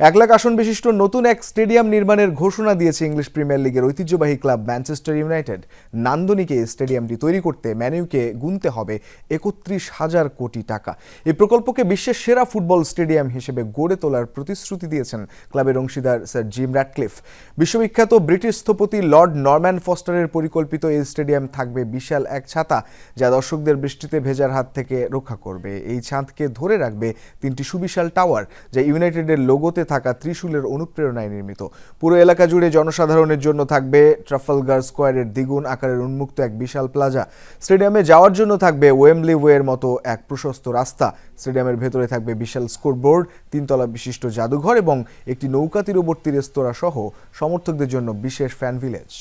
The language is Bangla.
এক লাখ আসন বিশিষ্ট নতুন এক স্টেডিয়াম নির্মাণের ঘোষণা দিয়েছে ইংলিশ প্রিমিয়ার লিগের ঐতিহ্যবাহী ক্লাব ম্যানচেস্টার ইউনাইটেড। নান্দনিকে স্টেডিয়ামটি তৈরি করতে ম্যানিউকে গুনতে হবে একত্রিশ হাজার কোটি টাকা। এই প্রকল্পকে বিশ্বের সেরা ফুটবল স্টেডিয়াম হিসেবে গড়ে তোলার প্রতিশ্রুতি দিয়েছেন ক্লাবের অংশীদার স্যার জিম র্যাটক্লিফ বিশ্ববিখ্যাত ব্রিটিশ স্থপতি লর্ড নরম্যান ফস্টারের পরিকল্পিত এই স্টেডিয়াম থাকবে বিশাল এক ছাতা, যা দর্শকদের বৃষ্টিতে ভেজার হাত থেকে রক্ষা করবে। এই ছাদকে ধরে রাখবে তিনটি সুবিশাল টাওয়ার, যা ইউনাইটেডের লোগোতে থাকা ত্রিশূলের অনুপ্রেরণায় নির্মিত। পুরো এলাকা জুড়ে জনসাধারণের জন্য থাকবে ট্রাফালগার স্কোয়ারের দ্বিগুণ আকারের উন্মুক্ত এক বিশাল প্লাজা। স্টেডিয়ামে যাওয়ার জন্য থাকবে ওয়েমলি ওয়ের মতো এক প্রশস্ত রাস্তা। স্টেডিয়ামের ভেতরে থাকবে বিশাল স্কোরবোর্ড, তিনতলা বিশিষ্ট জাদুঘর এবং একটি নৌকা তীরবর্তী রেস্তোরাঁ সহ সমর্থকদের জন্য বিশেষ ফ্যান ভিলেজ